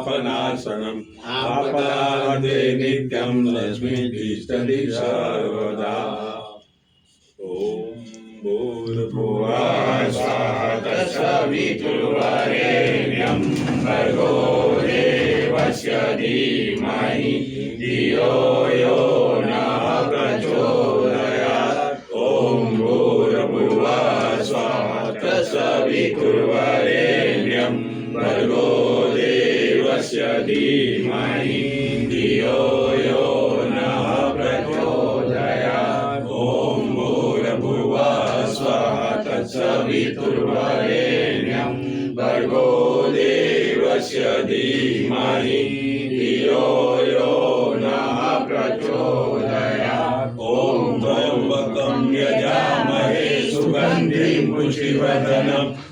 आपनाशनम् आपदान्ते नित्यं लक्ष्मीतिष्ठति सर्वदा ॐ भूर्भुवः स्वः तत्सवितुर्वरेण्यं भर्गो देवस्य धीमहि धियो यो नः प्रचोदयात् ॐ भूर्भुवः स्वः तत्सवितुर्वरेण्यं भर्गो देवस्य યસ્ય ધીમહિ ધિયો યો નઃ પ્રચોદયાત ઓમ ભૂર્ભુવ સ્વઃ તત્સવિતુર્વરેણ્યં ભર્ગો દેવસ્ય ધીમહિ ધિયો યો નઃ પ્રચોદયાત ઓમ ત્રંબકં યજામહે સુગંધિં પુષ્ટિવર્ધનમ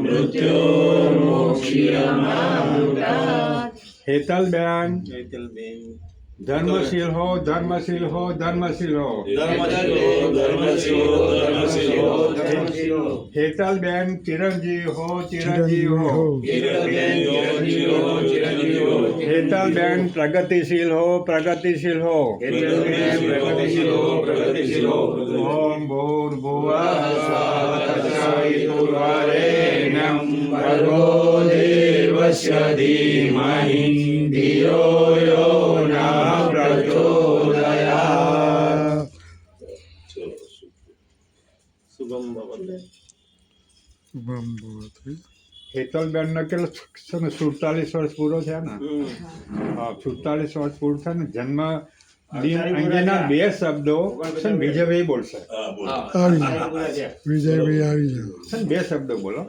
મૃત્યુ મોક્ષિયમામૃતા હેતલબેન હેતલબેન ધર્મશીલ હો ધર્મશીલ હો ધર્મશીલ હો. હેતલ બેન, ચિરંજીવ હો ચિરંજીવ હો. હેતલ બેન, પ્રગતિશીલ હો પ્રગતિશીલ હો. ઓમ ભૂર ભુવા ભર્ગો દેવસ્ય ધીમહિ ધિયો યો નઃ પ્રચોદયાત હેતલબેન ને કેટલો છે ને સુડતાલીસ વર્ષ પૂરો થયા ને? હા સુડતાલીસ વર્ષ પૂરો થયા ને જન્મ દિન અંગેના બે શબ્દો છે ને વિજયભાઈ બોલશે. વિજયભાઈ આવી જાઓ. બે શબ્દો બોલો.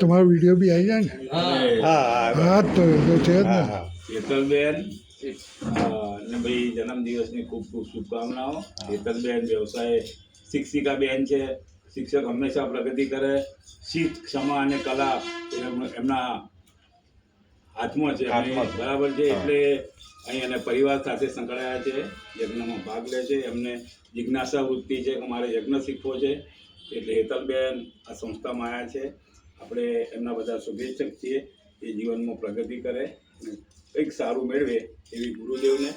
તમારો વીડિયો બી આવી જાય ને? હા. હા તો તો છે જ ને. હા હા હેતલબેન અ, ને ભાઈ જન્મદિવસની ખૂબ ખૂબ શુભકામનાઓ. હેતલબેન વ્યવસાય શિક્ષિકા બેન છે. શિક્ષક હંમેશા પ્રગતિ કરે. શીત ક્ષમા અને કલા એમ- એમના હાથમાં છે. બરાબર છે. એટલે અહીં અને પરિવાર સાથે સંકળાયા છે. યજ્ઞમાં ભાગ લે છે. એમને જિજ્ઞાસા વૃત્તિ છે. કે મારે યજ્ઞ શીખવો છે. એટલે હેતલબેન આ સંસ્થામાં આવ્યા છે. આપણે એમના બધા શુભેચ્છક છીએ. એ જીવનમાં પ્રગતિ કરે. અને કંઈક સારું મેળવે એવી ગુરુદેવને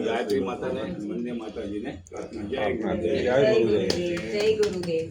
ગાયત્રી માતાને અને માતાજીને પ્રાર્થના. જય ગુરુદેવ. જય ગુરુદેવ.